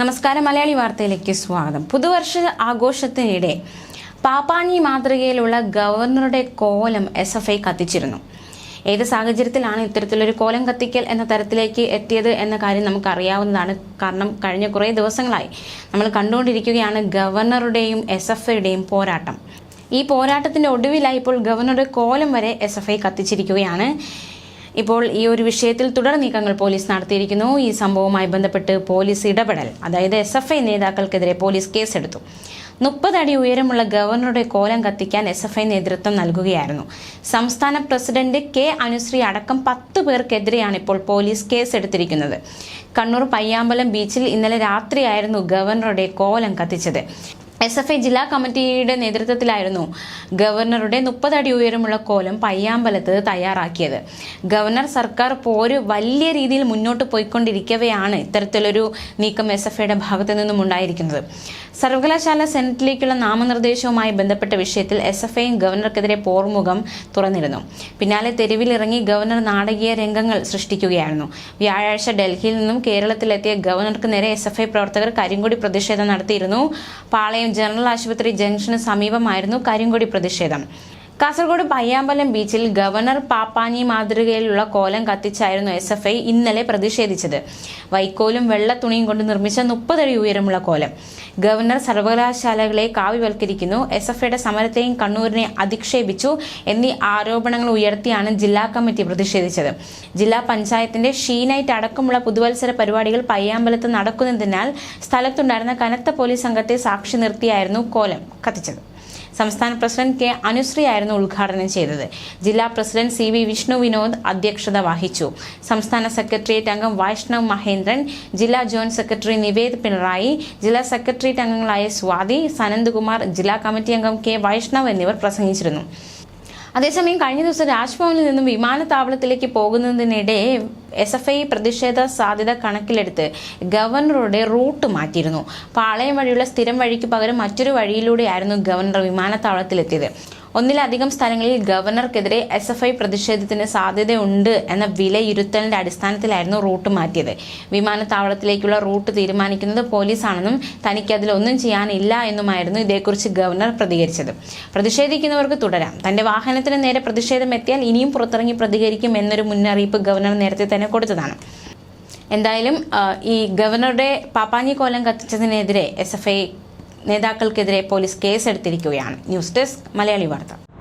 നമസ്കാരം മലയാളി വാർത്തയിലേക്ക് സ്വാഗതം. പുതുവർഷ ആഘോഷത്തിനിടെ പാപ്പാനി മാതൃകയിലുള്ള ഗവർണറുടെ കോലം എസ് എഫ് ഐ കത്തിച്ചിരുന്നു. ഏത് സാഹചര്യത്തിലാണ് ഇത്തരത്തിലൊരു കോലം കത്തിക്കൽ എന്ന തരത്തിലേക്ക് എത്തിയത് എന്ന കാര്യം നമുക്ക് അറിയാവുന്നതാണ് കാരണം കഴിഞ്ഞ കുറേ ദിവസങ്ങളായി നമ്മൾ കണ്ടുകൊണ്ടിരിക്കുകയാണ് ഗവർണറുടെയും എസ് എഫ് ഐയുടെയും പോരാട്ടം. ഈ പോരാട്ടത്തിന്റെ ഒടുവിലായി ഇപ്പോൾ ഗവർണറുടെ കോലം വരെ എസ് എഫ് ഐ കത്തിച്ചിരിക്കുകയാണ്. ഇപ്പോൾ ഈ ഒരു വിഷയത്തിൽ തുടർ നീക്കങ്ങൾ പോലീസ് നടത്തിയിരിക്കുന്നു. ഈ സംഭവവുമായി ബന്ധപ്പെട്ട് പോലീസ് ഇടപെടൽ. അതായത് എസ് എഫ് ഐ നേതാക്കൾക്കെതിരെ പോലീസ് കേസെടുത്തു. മുപ്പത് അടി ഉയരമുള്ള ഗവർണറുടെ കോലം കത്തിക്കാൻ എസ് എഫ് ഐ നേതൃത്വം നൽകുകയായിരുന്നു. സംസ്ഥാന പ്രസിഡന്റ് കെ അനുശ്രീ അടക്കം പത്ത് പേർക്കെതിരെയാണ് ഇപ്പോൾ പോലീസ് കേസെടുത്തിരിക്കുന്നത്. കണ്ണൂർ പയ്യാമ്പലം ബീച്ചിൽ ഇന്നലെ രാത്രിയായിരുന്നു ഗവർണറുടെ കോലം കത്തിച്ചത്. എസ് എഫ് ഐ ജില്ലാ കമ്മിറ്റിയുടെ നേതൃത്വത്തിലായിരുന്നു ഗവർണറുടെ മുപ്പതടി ഉയരമുള്ള കോലം പയ്യാമ്പലത്ത് തയ്യാറാക്കിയത്. ഗവർണർ സർക്കാർ പോര് വലിയ രീതിയിൽ മുന്നോട്ട് പോയിക്കൊണ്ടിരിക്കവെയാണ് ഇത്തരത്തിലൊരു നീക്കം എസ് എഫ് ഐയുടെ ഭാഗത്തു നിന്നും ഉണ്ടായിരിക്കുന്നത്. സർവകലാശാല സെനറ്റിലേക്കുള്ള നാമനിർദ്ദേശവുമായി ബന്ധപ്പെട്ട വിഷയത്തിൽ എസ് എഫ് ഐയും ഗവർണർക്കെതിരെ പോർമുഖം തുറന്നിരുന്നു. പിന്നാലെ തെരുവിലിറങ്ങി ഗവർണർ നാടകീയ രംഗങ്ങൾ സൃഷ്ടിക്കുകയായിരുന്നു. വ്യാഴാഴ്ച ഡൽഹിയിൽ നിന്നും കേരളത്തിലെത്തിയ ഗവർണർക്ക് നേരെ എസ് എഫ് ഐ പ്രവർത്തകർ കരിങ്കൊടി പ്രതിഷേധം നടത്തിയിരുന്നു. പാളയം ജനറൽ ആശുപത്രി ജംഗ്ഷന് സമീപമായിരുന്നു കരിങ്കൊടി പ്രതിഷേധം. കാസർഗോഡ് പയ്യാമ്പലം ബീച്ചിൽ ഗവർണർ പാപ്പാനി മാതൃകയിലുള്ള കോലം കത്തിച്ചായിരുന്നു എസ് എഫ് ഐ ഇന്നലെ പ്രതിഷേധിച്ചത്. വൈക്കോലും വെള്ള തുണിയും കൊണ്ട് നിർമ്മിച്ച മുപ്പതടി ഉയരമുള്ള കോലം. ഗവർണർ സർവകലാശാലകളെ കാവ്യവൽക്കരിക്കുന്നു. എസ് എഫ് ഐയുടെ സമരത്തെയും കണ്ണൂരിനെ അധിക്ഷേപിച്ചു എന്നീ ആരോപണങ്ങൾ ഉയർത്തിയാണ് ജില്ലാ കമ്മിറ്റി പ്രതിഷേധിച്ചത്. ജില്ലാ പഞ്ചായത്തിന്റെ ഷീനൈറ്റ് അടക്കമുള്ള പുതുവത്സര പരിപാടികൾ പയ്യാമ്പലത്ത് നടക്കുന്നതിനാൽ സ്ഥലത്തുണ്ടായിരുന്ന കനത്ത പോലീസ് സംഘത്തെ സാക്ഷി നിർത്തിയായിരുന്നു കോലം കത്തിച്ചത്. സംസ്ഥാന പ്രസിഡന്റ് കെ അനുശ്രീ ആയിരുന്നു ഉദ്ഘാടനം ചെയ്തത്. ജില്ലാ president C V Vishnu Vinod അധ്യക്ഷത വഹിച്ചു. സംസ്ഥാന സെക്രട്ടേറിയറ്റ് അംഗം വൈഷ്ണവ് മഹേന്ദ്രൻ ജില്ലാ ജോയിന്റ് സെക്രട്ടറി നിവേദ് പിണറായി ജില്ലാ സെക്രട്ടേറിയറ്റ് അംഗങ്ങളായ സ്വാതി സനന്ദ്കുമാർ ജില്ലാ കമ്മിറ്റി അംഗം കെ വൈഷ്ണവ് എന്നിവർ പ്രസംഗിച്ചിരുന്നു. അതേസമയം കഴിഞ്ഞ ദിവസം രാജ്ഭവനിൽ നിന്നും വിമാനത്താവളത്തിലേക്ക് പോകുന്നതിനിടെ എസ് എഫ് ഐ പ്രതിഷേധ സാധ്യത കണക്കിലെടുത്ത് ഗവർണറുടെ റൂട്ട് മാറ്റിയിരുന്നു. പാളയം വഴിയുള്ള സ്ഥിരം വഴിക്ക് പകരം മറ്റൊരു വഴിയിലൂടെയായിരുന്നു ഗവർണർ വിമാനത്താവളത്തിലെത്തിയത്. ഒന്നിലധികം സ്ഥലങ്ങളിൽ ഗവർണർക്കെതിരെ എസ് എഫ് ഐ പ്രതിഷേധത്തിന് സാധ്യതയുണ്ട് എന്ന വിലയിരുത്തലിന്റെ അടിസ്ഥാനത്തിലായിരുന്നു റൂട്ട് മാറ്റിയത്. വിമാനത്താവളത്തിലേക്കുള്ള റൂട്ട് തീരുമാനിക്കുന്നത് പോലീസാണെന്നും തനിക്ക് അതിലൊന്നും ചെയ്യാനില്ല എന്നുമായിരുന്നു ഇതേക്കുറിച്ച് ഗവർണർ പ്രതികരിച്ചത്. പ്രതിഷേധിക്കുന്നവർക്ക് തുടരാം. തന്റെ വാഹനത്തിന് നേരെ പ്രതിഷേധം എത്തിയാൽ ഇനിയും പുറത്തിറങ്ങി പ്രതികരിക്കും എന്നൊരു മുന്നറിയിപ്പ് ഗവർണർ നേരത്തെ തന്നെ കൊടുത്തതാണ്. എന്തായാലും ഈ ഗവർണറുടെ പാപ്പാഞ്ഞി കോലം കത്തിച്ചതിനെതിരെ എസ് എഫ് ഐ നേതാക്കൾക്കെതിരെ police കേസെടുത്തിരിക്കുകയാണ്. News desk Malayali Vartha.